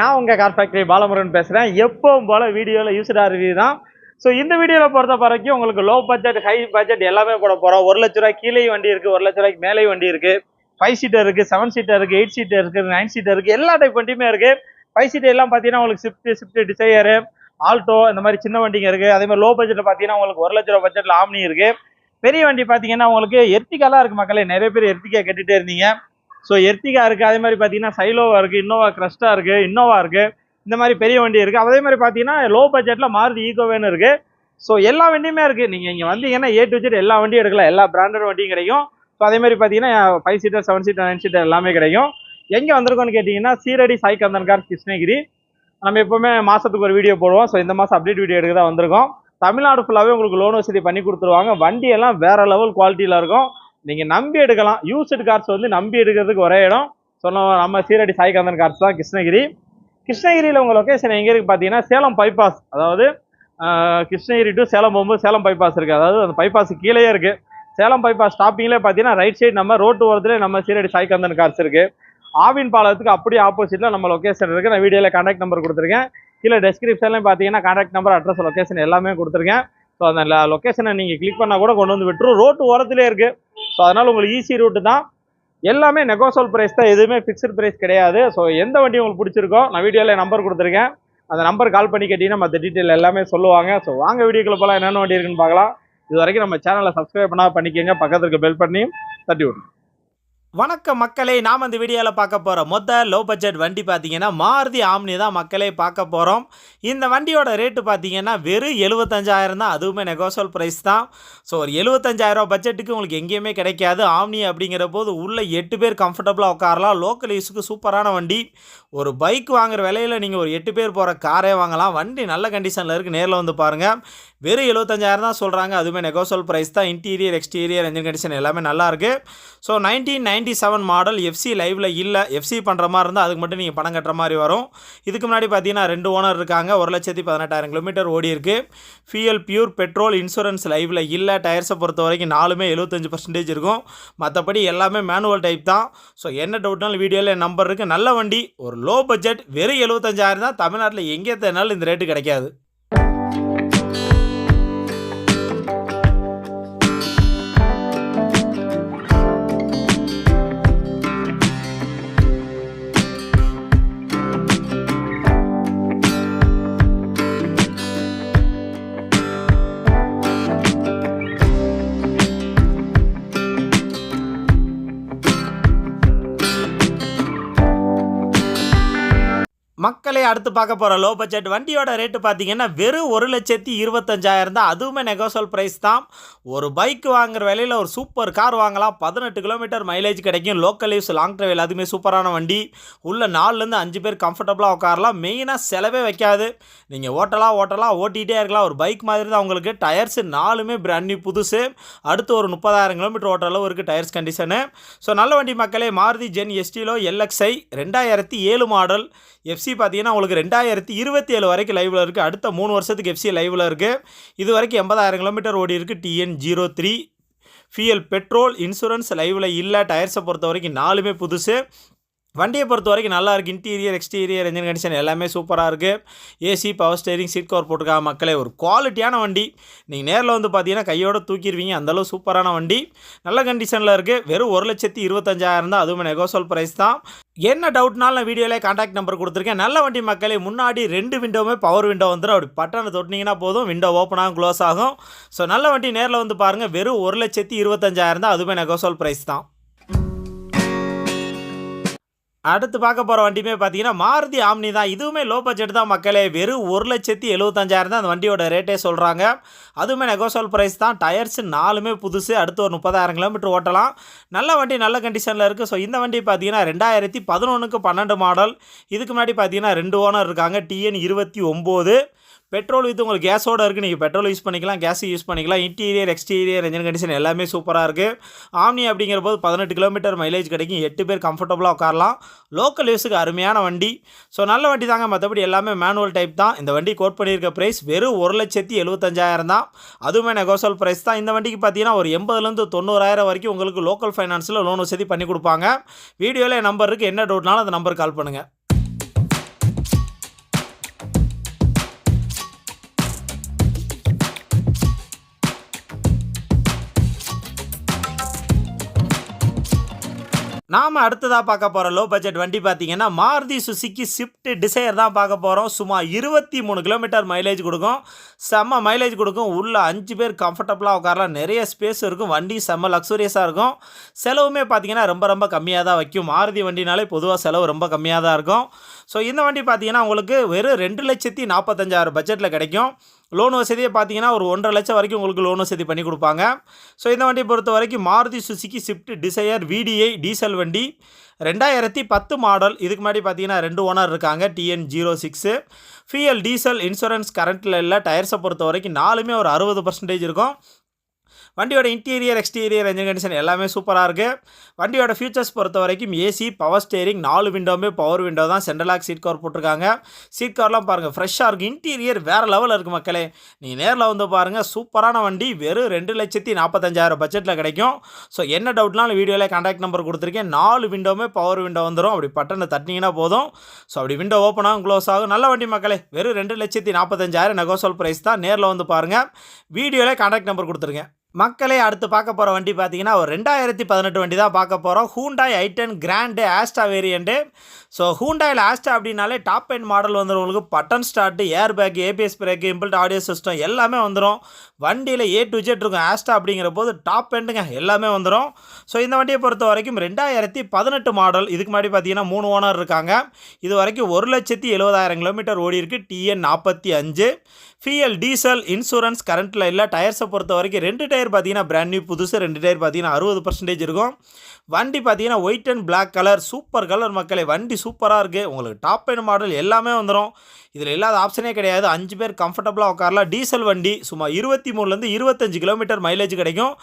நான் உங்கள் car factory Balamurugan பேசுகிறேன் எப்பவும் போல் வீடியோவில் யூஸ்டாக ரிவ்யூ தான். ஸோ இந்த வீடியோவில் பொறுத்த வரைக்கும் உங்களுக்கு லோ பட்ஜெட் ஹை பட்ஜெட் எல்லாமே போட போகிறோம் ஒரு லட்ச ரூபாய் கீழே வண்டி இருக்குது ஒரு லட்ச ரூபாய்க்கு மேலே வண்டி இருக்குது ஃபைவ் சீட்டர் இருக்குது செவன் சீட்டர் இருக்குது எயிட் சீட்டர் இருக்குது நைன் சீட்டர் இருக்குது எல்லா டைப் வண்டியுமே இருக்குது ஃபைவ் சீட்டர் எல்லாம் பார்த்தீங்கன்னா உங்களுக்கு ஸ்விஃப்ட் ஸ்விஃப்ட் டிசையரு ஆல்டோ இந்த மாதிரி சின்ன வண்டிங்க இருக்குது அதே மாதிரி லோ பட்ஜெட்டில் பார்த்தீங்கன்னா உங்களுக்கு ஒரு லட்ச ரூபா பட்ஜெட்டில் ஆம்னி இருக்குது பெரிய வண்டி பார்த்தீங்கன்னா உங்களுக்கு எர்த்திகாலாம் இருக்குது மக்களே. நிறைய பேர் எர்த்திகா கேட்டுகிட்டே இருந்தீங்க. ஸோ எர்த்திகா இருக்குது அதே மாதிரி பார்த்தீங்கன்னா சைலோவா இருக்குது இன்னோவா கிரஸ்டா இருக்குது இன்னோவா இருக்குது இந்த மாதிரி பெரிய வண்டி இருக்குது அதே மாதிரி பார்த்தீங்கன்னா லோ பட்ஜெட்டில் மாறுதி ஈகோவேன்னு இருக்குது ஸோ எல்லா வண்டியுமே இருக்குது நீங்கள் இங்கே வந்தீங்கன்னா ஏ டு ஜெட் எல்லா வண்டியும் எடுக்கலாம். எல்லா பிராண்டட் வண்டியும் கிடைக்கும். ஸோ அதே மாதிரி பார்த்தீங்கன்னா five seater seven seater nine seater எல்லாமே கிடைக்கும். எங்கே வந்திருக்கோம்னு கேட்டிங்கன்னா சீரடி சாய் கந்தன் கார் கிருஷ்ணகிரி நம்ம எப்போவுமே மாதத்துக்கு ஒரு வீடியோ போடுவோம். ஸோ இந்த மாதம் அப்டேட் வீடியோ எடுக்க தான் வந்திருக்கோம். தமிழ்நாடு ஃபுல்லாகவே உங்களுக்கு லோன் வசதி பண்ணி கொடுத்துருவாங்க. வண்டி எல்லாம் வேற லெவல் குவாலிட்டியில் இருக்கும். நீங்கள் நம்பி எடுக்கலாம். யூஸ்டு கார்ஸ் வந்து நம்பி எடுக்கிறதுக்கு ஒரே இடம். சொன்ன நம்ம சீரடி சாய்காந்தன் கார்ஸ் தான் கிருஷ்ணகிரி. கிருஷ்ணகிரியில் உங்கள் லொக்கேஷன் எங்கே இருக்குது பார்த்தீங்கன்னா சேலம் பைபாஸ் அதாவது கிருஷ்ணகிரி டு சேலம் போகும்போது சேலம் பைபாஸ் இருக்குது அதாவது அந்த பைபாஸ் கீழேயே இருக்குது சேலம் பைபாஸ் ஸ்டாப்பிங்லேயே பார்த்தீங்கன்னா ரைட் சைடு நம்ம ரோட்டு ஓரத்துலேயே நம்ம சீரடி சாய்காந்தன் கார்ஸ் இருக்குது ஆவின் பாலத்துக்கு அப்படியே ஆப்போசிட்டில் நம்ம லொக்கேஷன் இருக்குது நான் வீடியோவில் கான்டாக்ட் நம்பர் கொடுத்துருக்கேன். கீழே டெஸ்கிரிப்ஷன்லேயும் பார்த்தீங்கன்னா கான்டாக்ட் நம்பர் அட்ரஸ் லொக்கேஷன் எல்லாமே கொடுத்துருக்கேன். ஸோ அந்த லொக்கேஷனை நீங்கள் கிளிக் பண்ணால் கூட கொண்டு வந்து விட்டுரும். ரோட்டு ஓரத்துலேயே இருக்குது ஸோ அதனால் உங்களுக்கு ஈஸி ரூட்டு தான். எல்லாமே நெகோசோல் ப்ரைஸ் தான். எதுவுமே ஃபிக்ஸ்டு ப்ரைஸ் கிடையாது. ஸோ எந்த வண்டி உங்களுக்கு பிடிச்சிருக்கோ நான் வீடியோவில் நம்பர் கொடுத்துருக்கேன். அந்த நம்பர் கால் பண்ணி கேட்டிங்கன்னா மற்ற டீட்டெயில் எல்லாமே சொல்லுவாங்க. ஸோ வாங்க வீடியோக்குள்ள போகலாம் என்னென்ன வண்டி இருக்குன்னு பார்க்கலாம். இது வரைக்கும் நம்ம சேனலை சப்ஸ்கிரைப் பண்ணால் பண்ணிக்கோங்க. பக்கத்துக்கு பெல் பண்ணி தட்டி விடணும். வணக்கம் மக்களே நாம் இந்த வீடியோவில் பார்க்க போகிறோம் மொத்த லோ பட்ஜெட் வண்டி பார்த்தீங்கன்னா மாருதி ஆம்னி தான் மக்களே பார்க்க போகிறோம் இந்த வண்டியோட ரேட்டு பார்த்தீங்கன்னா வெறும் எழுபத்தஞ்சாயிரம் தான். அதுவுமே நெகோசல் ப்ரைஸ் தான். ஸோ ஒரு எழுபத்தஞ்சாயிரம் பட்ஜெட்டுக்கு உங்களுக்கு எங்கேயுமே கிடைக்காது. ஆம்னி அப்படிங்கிற போது உள்ளே எட்டு பேர் கம்ஃபர்டபுளாக உட்காரலாம். லோக்கல் யூஸுக்கு சூப்பரான வண்டி. ஒரு பைக் வாங்குற விலையில் நீங்கள் ஒரு எட்டு பேர் போகிற காரே வாங்கலாம். வண்டி நல்ல கண்டிஷனில் இருக்குது நேரில் வந்து பாருங்கள் வெறும் எழுபத்தஞ்சாயிரம் தான் சொல்கிறாங்க அதுவுமே நெகோசல் ப்ரைஸ் தான். இன்டீரியர் எக்ஸ்டீரியர் என்ஜின் கண்டிஷன் எல்லாமே நல்லாயிருக்கு so nineteen ninety seven model FC லைவில் இல்லை. எஃப்சி பண்ணுற மாதிரி இருந்தால் அதுக்கு மட்டும் நீங்கள் பணம் கட்டுற மாதிரி வரும். இதுக்கு முன்னாடி பார்த்தீங்கன்னா ரெண்டு ஓனர் இருக்காங்க. ஒரு லட்சத்தி பதினெட்டாயிரம் கிலோமீட்டர் ஓடி இருக்கு. ஃபியல் பியூர் பெட்ரோல் இன்சூரன்ஸ் லைவில் இல்லை. டயர்ஸை பொறுத்த வரைக்கும் நாலுமே எழுபத்தஞ்சு பர்சன்டேஜ் இருக்கும். மற்றபடி எல்லாமே மேனுவல் டைப் தான். ஸோ என்ன டவுட்னாலும் வீடியோவில் என் நம்பர் இருக்குது நல்ல வண்டி ஒரு லோ பட்ஜெட் வெறும் எழுபத்தஞ்சாயிரம் தான். தமிழ்நாட்டில் எங்கே தேனாலும் இந்த ரேட்டு கிடைக்காது. மக்களே அடுத்து பார்க்க போகிற லோ பட்ஜெட் வண்டியோட ரேட்டு பார்த்தீங்கன்னா வெறும் ஒரு லட்சத்தி இருபத்தஞ்சாயிரம் தான். அதுவுமே நெகோசல் ப்ரைஸ் தான். ஒரு பைக் வாங்குற விலையில் ஒரு சூப்பர் கார் வாங்கலாம். பதினெட்டு கிலோமீட்டர் மைலேஜ் கிடைக்கும். லோக்கல் யூஸ் லாங் ட்ரைவ் அதுவுமே சூப்பரான வண்டி. உள்ள நாலுலேருந்து அஞ்சு பேர் கம்ஃபர்டபுளாக உட்காரலாம். மெயினாக செலவே வைக்காது. நீங்கள் ஓட்டலாம் ஓட்டலாம் ஓட்டிகிட்டே இருக்கலாம். ஒரு பைக் மாதிரி தான் உங்களுக்கு. டயர்ஸ் நாலுமே பிராண்ட் நியூ புதுசு. அடுத்து ஒரு முப்பதாயிரம் கிலோமீட்டர் ஓட்டுற அளவு இருக்குது டயர்ஸ் கண்டிஷனு ஸோ நல்ல வண்டி மக்களே மாருதி ஜென் எஸ்டிலோ எல்எக்ஸ்ஐ ரெண்டாயிரத்தி ஏழு மாடல் எஃப்சி பார்த்தீங்கன்னா உங்களுக்கு ரெண்டாயிரத்தி இருபத்தி ஏழு வரைக்கும் லைவில் இருக்குது அடுத்த மூணு வருஷத்துக்கு எஃப்சி லைவில் இருக்குது இது வரைக்கும் எண்பதாயிரம் கிலோமீட்டர் ஓடி இருக்குது TN zero three fuel petrol insurance லைவில் இல்லை. டயர்ஸை பொறுத்த வரைக்கும் நாலுமே புதுசு. வண்டியை பொறுத்த வரைக்கும் நல்லா இருக்குது இன்டீரியர் எக்ஸ்டீரியர் இன்ஜின் கண்டிஷன் எல்லாமே சூப்பராக இருக்குது AC power steering seat cover போட்டிருக்காங்க மக்களே. ஒரு குவாலிட்டியான வண்டி. நீங்கள் நேரில் வந்து பார்த்தீங்கன்னா கையோடு தூக்கிடுவீங்க அந்தளவு சூப்பரான வண்டி. நல்ல கண்டிஷனில் இருக்குது வெறும் ஒரு லட்சத்தி இருபத்தஞ்சாயிரம் தான். அதுவுமே நெகோசல் ப்ரைஸ் தான். என்ன டவுட்னாலும் நான் வீடியோவில் காண்டாக்ட் நம்பர் கொடுத்துருக்கேன். நல்ல வண்டி மக்களே. முன்னாடி ரெண்டு விண்டோவுமே பவர் விண்டோ வந்துடும் அப்படி பட்டனை தொட்டினீங்கன்னா போதும். விண்டோ ஓப்பன் ஆகும் க்ளோஸ் ஆகும். ஸோ நல்ல வண்டி நேரில் வந்து பாருங்கள் வெறும் ஒரு லட்சத்தி இருபத்தஞ்சாயிரம் தான். அதுவுமே நெகோசல் ப்ரைஸ் தான். அடுத்து பார்க்க போகிற வண்டியுமே பார்த்தீங்கன்னா மாருதி ஆம்னி தான். இதுவுமே லோ பட்ஜெட் தான் மக்களே. வெறும் ஒரு லட்சத்தி எழுபத்தஞ்சாயிரம் தான் அந்த வண்டியோட ரேட்டே சொல்கிறாங்க அதுவுமே நெகோசோல் ப்ரைஸ் தான். டயர்ஸ் நாலுமே புதுசு. அடுத்து ஒரு முப்பதாயிரம் கிலோமீட்டர் ஓட்டலாம். நல்ல வண்டி நல்ல கண்டிஷனில் இருக்குது ஸோ இந்த வண்டி பார்த்தீங்கன்னா ரெண்டாயிரத்தி பதினொன்றுக்கு பன்னெண்டு மாடல் இதுக்கு முன்னாடி பார்த்தீங்கன்னா ரெண்டு ஓனர் இருக்காங்க. டிஎன் இருபத்தி ஒம்பது. பெட்ரோல் வித் உங்களுக்கு கேஸோடு இருக்குது நீங்கள் பெட்ரோல் யூஸ் பண்ணிக்கலாம் கேஸ் யூஸ் பண்ணிக்கலாம். இன்டீரியர் எக்ஸ்டீரியர் இன்ஜின் கண்டிஷன் எல்லாமே சூப்பராக இருக்குது ஆம்னி அப்படிங்கிற போது பதினெட்டு கிலோமீட்டர் மைலேஜ் கிடைக்கும். எட்டு பேர் கம்ஃபர்டபுளாக உட்காரலாம். லோக்கல் யூஸுக்கு அருமையான வண்டி. ஸோ நல்ல வண்டி தாங்க. மற்றபடி எல்லாமே மேனுவல் டைப் தான். இந்த வண்டி கோட் பண்ணியிருக்க ப்ரைஸ் வெறும் ஒரு லட்சத்தி எழுபத்தஞ்சாயிரம் தான். அதுவுமே நெகோசல் ப்ரைஸ் தான். இந்த வண்டிக்கு பார்த்தீங்கன்னா ஒரு எண்பதுலேருந்து தொண்ணூறாயிரம் வரைக்கும் உங்களுக்கு லோக்கல் ஃபைனான்ஸில் லோன் வசதி பண்ணி கொடுப்பாங்க. வீடியோவில் நம்பர் இருக்குது என்ன டவுட்னாலும் அந்த நம்பர் கால் பண்ணுங்கள் நாம் அடுத்ததாக பார்க்க போகிற லோ பட்ஜெட் வண்டி பார்த்தீங்கன்னா மாருதி சுசுக்கி ஸ்விஃப்ட் டிசைர் தான் பார்க்க போகிறோம் சுமார் இருபத்தி மூணு கிலோமீட்டர் மைலேஜ் கொடுக்கும். செம்ம மைலேஜ் கொடுக்கும். உள்ளே அஞ்சு பேர் கம்ஃபர்டபுளாக உட்காரலாம். நிறைய ஸ்பேஸ் இருக்கும். வண்டி செம்ம லக்ஸூரியஸாக இருக்கும். செலவுமே பார்த்தீங்கன்னா ரொம்ப ரொம்ப கம்மியாக தான் வைக்கும். மாருதி வண்டினாலே பொதுவாக செலவு ரொம்ப கம்மியாக தான் இருக்கும். ஸோ இந்த வண்டி பார்த்தீங்கன்னா உங்களுக்கு வெறும் ரெண்டு லட்சத்தி நாற்பத்தஞ்சாயிரம் பட்ஜெட்டில் கிடைக்கும். லோன் வசதியை பார்த்தீங்கன்னா ஒரு ஒன்றரை லட்சம் வரைக்கும் உங்களுக்கு லோன் வசதி பண்ணி கொடுப்பாங்க. ஸோ இந்த வண்டியை பொறுத்த வரைக்கும் Maruti Suzuki Swift Dzire VDI diesel வண்டி. ரெண்டாயிரத்தி பத்து மாடல் இதுக்கு முன்னாடி பார்த்தீங்கன்னா ரெண்டு ஓனர் இருக்காங்க TN zero six fuel diesel insurance கரண்ட்டில் இல்லை. டயர்ஸை பொறுத்த வரைக்கும் நாலுமே ஒரு அறுபது பர்சன்டேஜ் இருக்கும். வண்டியோட இன்டீரியர் எக்ஸ்டீரியர் என்ஜின் கண்டிஷன் எல்லாமே சூப்பராக இருக்குது வண்டியோட ஃபியூச்சர்ஸ் பொறுத்த வரைக்கும் ஏசி பவர் ஸ்டேரிங் நாலு விண்டோவுமே பவர் விண்டோ தான். சென்ட்ரலாக் சீட் கவர் போட்டிருக்காங்க. சீட் கவர்லாம் பாருங்கள் ஃப்ரெஷ்ஷாக இருக்குது இன்டீரியர் வேறு லெவலில் இருக்குது மக்களே. நீங்கள் நேரில் வந்து பாருங்கள் சூப்பரான வண்டி வெறும் ரெண்டு லட்சத்தி நாற்பத்தஞ்சாயிரம் பட்ஜெட்டில் கிடைக்கும். ஸோ என்ன டவுட்னாலும் வீடியோவில் கான்டாக்ட் நம்பர் கொடுத்துருக்கேன். நாலு விண்டோவுமே பவர் விண்டோ வந்துடும் அப்படி பட்டனை தட்டினீங்கன்னா போதும். ஸோ அப்படி விண்டோ ஓப்பன் ஆகும் க்ளோஸ் ஆகும். நல்ல வண்டி மக்களே வெறும் ரெண்டு லட்சத்தி நாற்பத்தஞ்சாயிரம் நெகோசல் ப்ரைஸ் தான். நேரில் வந்து பாருங்கள் வீடியோவில் கான்டாக்ட் நம்பர் கொடுத்துருக்கேன். மக்களே அடுத்து பார்க்க போகிற வண்டி பார்த்தீங்கன்னா ஒரு ரெண்டாயிரத்தி பதினெட்டு வண்டி தான் பார்க்க போகிறோம் Hyundai i ten grand Asta variant so ஹூண்டாயில் Asta அப்படின்னாலே டாப் எண்ட் மாடல் வந்துடும் button start air bag ABS brake inbuilt audio system எல்லாமே வந்துடும் வண்டியில் ஏ டு ஜெட் இருக்கும் ஆஸ்டா அப்படிங்கிற போது டாப் எண்டுங்க எல்லாமே வந்துடும் ஸோ இந்த வண்டியை பொறுத்த வரைக்கும் ரெண்டாயிரத்தி பதினெட்டு மாடல் இதுக்கு முன்னாடி பார்த்தீங்கன்னா மூணு ஓனர் இருக்காங்க. இது வரைக்கும் ஒரு லட்சத்தி எழுபதாயிரம் கிலோமீட்டர் ஓடி இருக்குது டிஎன் நாற்பத்தி அஞ்சு. ஃபிஎல் டீசல் இன்சூரன்ஸ் கரண்ட்டில் இல்லை. டயர்ஸை பொறுத்த வரைக்கும் ரெண்டு டயர் பார்த்தீங்கன்னா பிராண்ட் நியூ புதுசு ரெண்டு டயர் பார்த்தீங்கன்னா அறுபது பர்சன்டேஜ் இருக்கும். வண்டி பார்த்தீங்கன்னா white and black colour super colour மக்களே வண்டி சூப்பராக இருக்குது உங்களுக்கு டாப் எண்ட் மாடல் எல்லாமே வந்துடும் இதில் இல்லாத ஆப்ஷனே கிடையாது. அஞ்சு பேர் கம்ஃபர்டபுளாக உட்காரலாம். டீசல் வண்டி சும்மா இருபத்தி மூணுலேருந்து இருபத்தஞ்சு கிலோமீட்டர் மைலேஜ் கிடைக்கும்.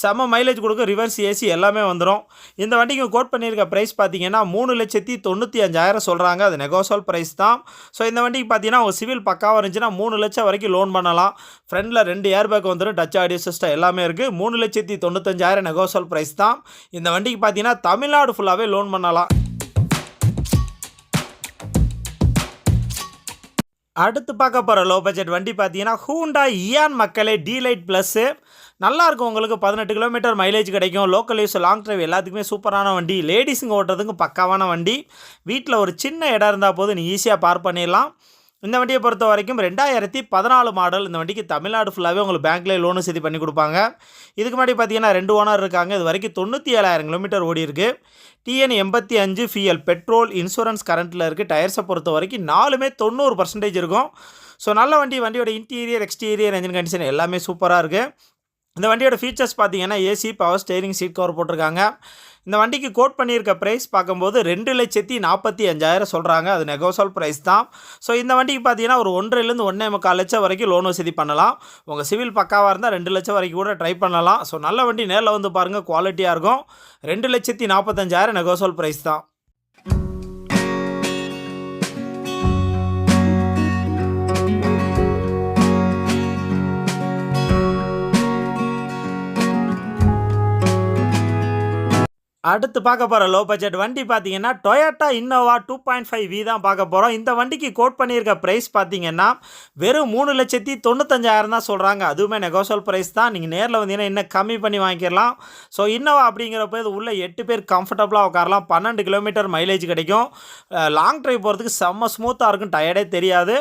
செம மைலேஜ் கொடுக்கும். ரிவர்ஸ் ஏசி எல்லாமே வந்துடும் இந்த வண்டிக்கு கோட் பண்ணியிருக்க ப்ரைஸ் பார்த்தீங்கன்னா மூணு லட்சத்தி தொண்ணூற்றி அஞ்சாயிரம் சொல்கிறாங்க அது நெகோசோல் ப்ரைஸ் தான். ஸோ இந்த வண்டிக்கு பார்த்தீங்கன்னா ஒரு சிவில் பக்காவாக இருந்துச்சுன்னா மூணு லட்சம் வரைக்கும் லோன் பண்ணலாம். ஃப்ரண்டில் ரெண்டு ஏர் பேக் வந்துடும் டச் ஆடியோ சிஸ்டம் எல்லாமே இருக்குது மூணு லட்சத்தி தொண்ணூத்தஞ்சாயிரம் நெகோசோல் ப்ரைஸ் தான். இந்த வண்டிக்கு பார்த்தீங்கன்னா தமிழ்நாடு ஃபுல்லாகவே லோன் பண்ணலாம். அடுத்து பார்க்க போகிற லோ பட்ஜெட் வண்டி பார்த்தீங்கன்னா ஹூண்டா இயான் மக்களே டீலைட் ப்ளஸ்ஸு நல்லாயிருக்கும் உங்களுக்கு. பதினெட்டு கிலோமீட்டர் மைலேஜ் கிடைக்கும். லோக்கல் யூஸ் லாங் ட்ரைவ் எல்லாத்துக்குமே சூப்பரான வண்டி. லேடிஸுங்க ஓட்டுறதுக்கு பக்காவான வண்டி. வீட்டில் ஒரு சின்ன இடம் இருந்தால் போது நீ ஈஸியாக பார்க் பண்ணிடலாம். இந்த வண்டியை பொறுத்த வரைக்கும் ரெண்டாயிரத்தி பதினாலு மாடல் இந்த வண்டிக்கு தமிழ்நாடு ஃபுல்லாகவே உங்களுக்கு பேங்க்லேயே லோனு சரி பண்ணி கொடுப்பாங்க. இதுக்கு முன்னாடி பார்த்தீங்கன்னா ரெண்டு ஓனர் இருக்காங்க. இது வரைக்கும் தொண்ணூற்றி ஏழாயிரம் கிலோமீட்டர் ஓடி இருக்கு. டிஎன் எண்பத்தி அஞ்சு ஃபிஎல் பெட்ரோல் இன்சூரன்ஸ் கரண்ட்டில் இருக்குது டயர்ஸை பொறுத்த வரைக்கும் நாலுமே தொண்ணூறு பர்சன்டேஜ் இருக்கும். ஸோ நல்ல வண்டி வண்டியோட இன்டீரியர் எக்ஸ்டீரியர் என்ஜின் கண்டிஷன் எல்லாமே சூப்பராக இருக்குது இந்த வண்டியோட ஃபீச்சர்ஸ் பார்த்தீங்கன்னா AC power steering seat cover போட்டிருக்காங்க. இந்த வண்டிக்கு கோட் பண்ணியிருக்க ப்ரைஸ் பார்க்கும்போது ரெண்டு லட்சத்தி நாற்பத்தி அஞ்சாயிரம் சொல்கிறாங்க அது நெகோசல் ப்ரைஸ் தான். ஸோ இந்த வண்டிக்கு பார்த்தீங்கன்னா ஒரு ஒன்றிலேருந்து ஒன்றே முக்கால் லட்சம் வரைக்கும் லோன் வசதி பண்ணலாம். உங்கள் சிவில் பக்காவாக இருந்தால் ரெண்டு லட்சம் வரைக்கும் கூட ட்ரை பண்ணலாம். ஸோ நல்ல வண்டி நேரில் வந்து பாருங்கள் குவாலிட்டியாக இருக்கும். ரெண்டு லட்சத்தி நாற்பத்தஞ்சாயிரம் நெகோசல் ப்ரைஸ் தான். அடுத்து பார்க்க போகிற லோ பட்ஜெட் வண்டி பார்த்தீங்கன்னா Toyota Innova two point five V தான் பார்க்க போகிறோம் இந்த வண்டிக்கு கோட் பண்ணியிருக்க ப்ரைஸ் பார்த்தீங்கன்னா வெறும் மூணு லட்சத்தி தொண்ணூத்தஞ்சாயிரம் தான் சொல்கிறாங்க அதுவுமே நெகோசல் ப்ரைஸ் தான். நீங்கள் நேரில் வந்தீங்கன்னா இன்னும் கம்மி பண்ணி வாங்கிக்கலாம். ஸோ இன்னோவா அப்படிங்கிறப்ப இது உள்ளே எட்டு பேர் கம்ஃபர்டபுளாக உட்காரலாம். பன்னெண்டு கிலோமீட்டர் மைலேஜ் கிடைக்கும். லாங் ட்ரைவ் போகிறதுக்கு செம்ம ஸ்மூத்தாக இருக்கும். டயர்டே தெரியாது.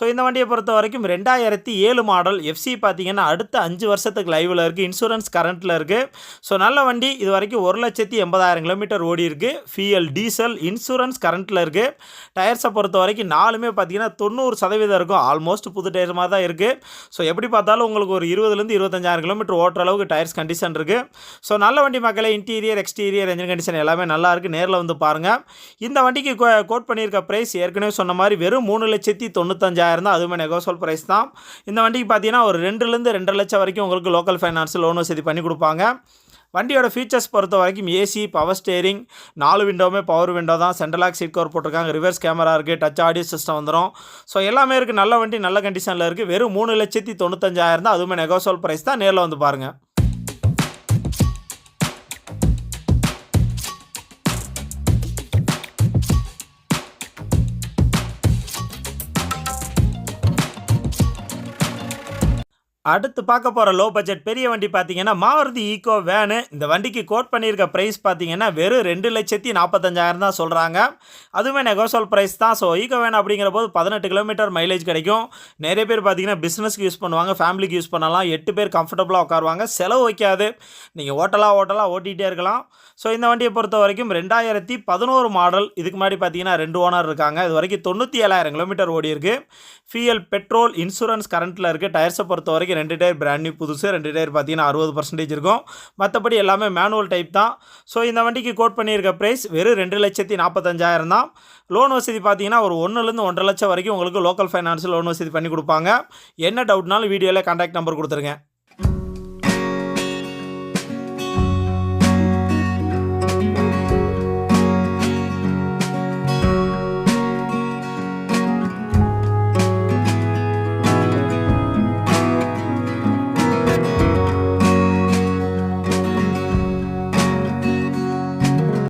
ஸோ இந்த வண்டியை பொறுத்த வரைக்கும் ரெண்டாயிரத்தி ஏழு மாடல் எஃப்சி பார்த்தீங்கன்னா அடுத்த அஞ்சு வருஷத்துக்கு லைவில் இருக்குது இன்சூரன்ஸ் கரண்ட்டில் இருக்குது ஸோ நல்ல வண்டி. இது வரைக்கும் ஒரு லட்சத்தி எண்பதாயிரம் கிலோமீட்டர் ஓடி இருக்குது ஃபியல் டீசல் இன்சூரன்ஸ் கரண்ட்டில் இருக்குது டயர்ஸை பொறுத்த வரைக்கும் நாலுமே பார்த்தீங்கன்னா தொண்ணூறு சதவீதம் இருக்கும். ஆல்மோஸ்ட் புது டயர் மாதிரி தான் இருக்குது ஸோ எப்படி பார்த்தாலும் உங்களுக்கு ஒரு இருபதுலேருந்து இருபத்தஞ்சாயிரம் கிலோமீட்டர் ஓட்டுற அளவுக்கு டயர்ஸ் கண்டிஷன் இருக்குது ஸோ நல்ல வண்டி மக்களே இன்டீரியர் எக்ஸ்டீரியர் என்ஜின் கண்டிஷன் எல்லாமே நல்லா இருக்குது நேரில் வந்து பாருங்கள் இந்த வண்டிக்கு கோ- கோட் பண்ணியிருக்க ப்ரைஸ் ஏற்கனவே சொன்ன மாதிரி வெறும் மூணு லட்சத்தி தொண்ணூத்தஞ்சாயிரம் தான். அதுவுமே நெகோசல் ப்ரைஸ் தான். இந்த வண்டிக்கு பார்த்தீங்கன்னா ஒரு ரெண்டுலேருந்து ரெண்டரை லட்சம் வரைக்கும் உங்களுக்கு லோக்கல் ஃபைனான்ஸ் லோன் வசதி பண்ணி கொடுப்பாங்க. வண்டியோட ஃபீச்சர்ஸ் பொறுத்த வரைக்கும் ஏசி பவர் ஸ்டேரிங் நாலு விண்டோவுமே பவர் விண்டோ தான். சென்ட்ரலாக் சீட் கவர் போட்டிருக்காங்க. ரிவர்ஸ் கேமரா இருக்குது டச் ஆடியோ சிஸ்டம் வந்துடும் ஸோ எல்லாமே இருக்குது நல்ல வண்டி நல்ல கண்டிஷனில் இருக்குது வெறும் மூணு லட்சத்தி தொண்ணூத்தஞ்சாயிரம் தான். அதுவுமே நெகோசோல் ப்ரைஸ் தான். நேரில் வந்து பாருங்கள் அடுத்து பார்க்க போகிற லோ பட்ஜெட் பெரிய வண்டி பார்த்தீங்கன்னா மாருதி ஈகோ வேனு இந்த வண்டிக்கு கோட் பண்ணியிருக்க ப்ரைஸ் பார்த்தீங்கன்னா வெறும் ரெண்டு லட்சத்தி நாற்பத்தஞ்சாயிரம் தான் சொல்கிறாங்க அதுவுமே நெகோசல் ப்ரைஸ் தான். ஸோ ஈகோ வேன் அப்படிங்கிற போது பதினெட்டு கிலோமீட்டர் மைலேஜ் கிடைக்கும். நிறைய பேர் பார்த்தீங்கன்னா பிஸ்னஸ்க்கு யூஸ் பண்ணுவாங்க ஃபேமிலிக்கு யூஸ் பண்ணலாம். எட்டு பேர் கம்ஃபர்டபுளாக உட்காருவாங்க. செலவு வைக்காது. நீங்கள் ஓட்டலாக ஓட்டலாக ஓட்டிகிட்டே இருக்கலாம். ஸோ இந்த வண்டியை பொறுத்த வரைக்கும் ரெண்டாயிரத்தி பதினோரு மாடல் இதுக்கு முன்னாடி பார்த்தீங்கன்னா ரெண்டு ஓனர் இருக்காங்க. இது வரைக்கும் தொண்ணூற்றி ஏழாயிரம் கிலோமீட்டர் ஓடி இருக்குது ஃபியல் பெட்ரோல் இன்சூரன்ஸ் கரண்ட்டில் இருக்குது டயர்ஸை பொறுத்த வரைக்கும் ரெண்டு டயர் பிராண்ட் நியூ புதுசு ரெண்டு டயர் பார்த்தீங்கன்னா அறுபது பர்சன்டேஜ் இருக்கும். மற்றபடி எல்லாமே மேனுவல் டைப் தான். ஸோ இந்த வண்டிக்கு கோட் பண்ணியிருக்க ப்ரைஸ் வெறும் ரெண்டு லட்சத்தி நாற்பத்தஞ்சாயிரம் தான். லோன் வசதி பார்த்தீங்கன்னா ஒரு ஒன்றுலேருந்து ஒன்றரை லட்சம் வரைக்கும் உங்களுக்கு லோக்கல் ஃபைனான்ஸில் லோன் வசதி பண்ணி கொடுப்பாங்க. என்ன டவுட்னாலும் வீடியோவில் கான்டாக்ட் நம்பர் கொடுத்துருங்க.